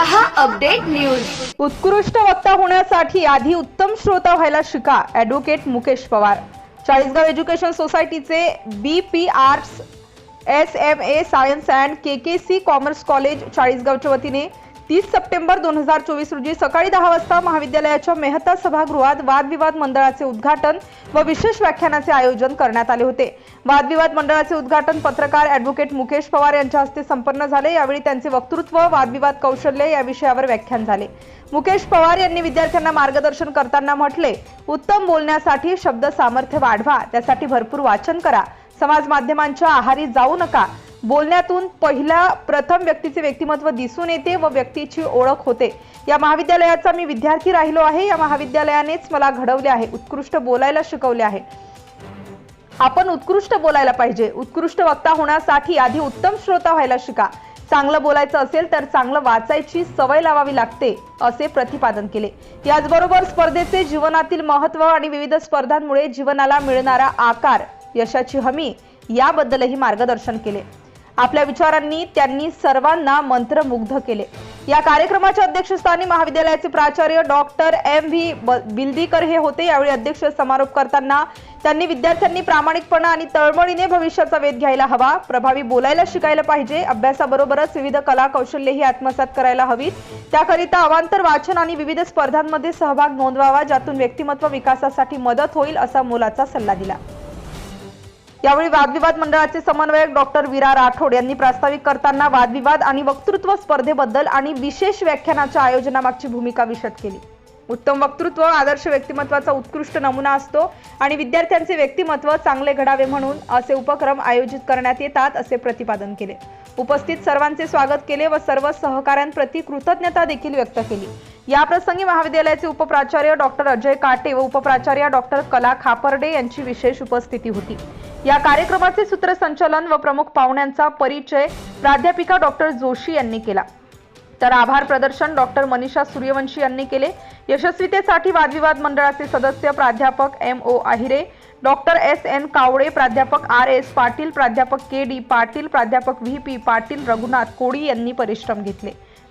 News. उत्कृष्ट वक्ता होण्यासाठी आधी उत्तम श्रोता व्हायला शिका ॲडव्होकेट मुकेश पवार. चाळीसगाव एज्युकेशन सोसायटीचे B P arts S M A science and K K C commerce college चाळीसगावच्या वतीने तीस सप्टेंबर दोन हजार चोवीस रोजी सकाळी दहा वाजता महाविद्यालयाच्या मेहता सभागृहात वादविवाद मंडळाचे उद्घाटन व विशेष व्याख्यानाचे आयोजन करण्यात आले होते. वादविवाद मंडळाचे उद्घाटन पत्रकार ॲडव्होकेट मुकेश पवार यांच्या हस्ते संपन्न झाले. यावेळी त्यांचे वक्तृत्व वादविवाद कौशल्य या विषयावर व्याख्यान झाले. मुकेश पवार यांनी विद्यार्थ्यांना मार्गदर्शन करताना म्हटले उत्तम बोलण्यासाठी शब्द सामर्थ्य वाढवा. त्यासाठी भरपूर वाचन करा. समाज माध्यमांच्या आहारी जाऊ नका. बोलण्यातून पहिल्या प्रथम व्यक्तीचे व्यक्तिमत्व दिसून येते व व्यक्तीची ओळख होते. या महाविद्यालयाचा मी विद्यार्थी राहिलो आहे. या महाविद्यालयानेच मला घडवले आहे. उत्कृष्ट बोलायला शिकवले आहे. आपण उत्कृष्ट बोलायला पाहिजे. उत्कृष्ट वक्ता होण्यासाठी आधी उत्तम श्रोता व्हायला शिका. चांगलं बोलायचं असेल तर चांगलं वाचायची सवय लावावी लागते असे प्रतिपादन केले. याचबरोबर स्पर्धेचे जीवनातील महत्त्व आणि विविध स्पर्धांमुळे जीवनाला मिळणारा आकार यशाची हमी याबद्दलही मार्गदर्शन केले. आपल्या विचारांनी त्यांनी सर्वांना मंत्रमुग्ध केले. या कार्यक्रमाच्या अध्यक्षस्थानी महाविद्यालयाचे प्राचार्य डॉक्टर एम व्ही बिल्दीकर हे होते. यावेळी अध्यक्ष समारोप करताना त्यांनी विद्यार्थ्यांनी प्रामाणिकपणा आणि तळमळीने भविष्याचा वेध घ्यायला हवा प्रभावी बोलायला शिकायला पाहिजे अभ्यासाबरोबरच विविध कला कौशल्यही आत्मसात करायला हवीत. त्याकरिता अवांतर वाचन आणि विविध स्पर्धांमध्ये सहभाग नोंदवावा ज्यातून व्यक्तिमत्व विकासासाठी मदत होईल असा मोलाचा सल्ला दिला. यावेळी वादविवाद मंडळाचे समन्वयक डॉक्टर विरा राठोड यांनी प्रास्ताविक करताना वादविवाद आणि वक्तृत्व स्पर्धेबद्दल आणि विशेष व्याख्यानाच्या आयोजनामागची भूमिका विशद केली. उत्तम वक्तृत्व आदर्श व्यक्तिमत्वाचा उत्कृष्ट नमुना असतो आणि विद्यार्थ्यांचे व्यक्तिमत्व चांगले घडावे म्हणून असे उपक्रम आयोजित करण्यात येतात असे प्रतिपादन केले. उपस्थित सर्वांचे स्वागत केले व सर्व सहकाऱ्यांप्रती कृतज्ञता देखील व्यक्त केली. याप्रसंगी महाविद्यालयाचे उपप्राचार्य डॉक्टर अजय काटे व उपप्राचार्य डॉक्टर कला खापर्डे यांची विशेष उपस्थिती होती. या कार्यक्रमाचे सूत्रसंचालन व प्रमुख पाहुण्यांचा परिचय प्राध्यापिका डॉक्टर जोशी यांनी केला. तर आभार प्रदर्शन डॉक्टर मनीषा सूर्यवंशी यांनी केले. यशस्वीतेसाठी वादविवाद मंडळाचे सदस्य प्राध्यापक M O Ahire doctor S N Kawade प्राध्यापक आर एस पाटील प्राध्यापक के डी पाटील प्राध्यापक व्ही पी पाटील रघुनाथ कोळी यांनी परिश्रम घेतले.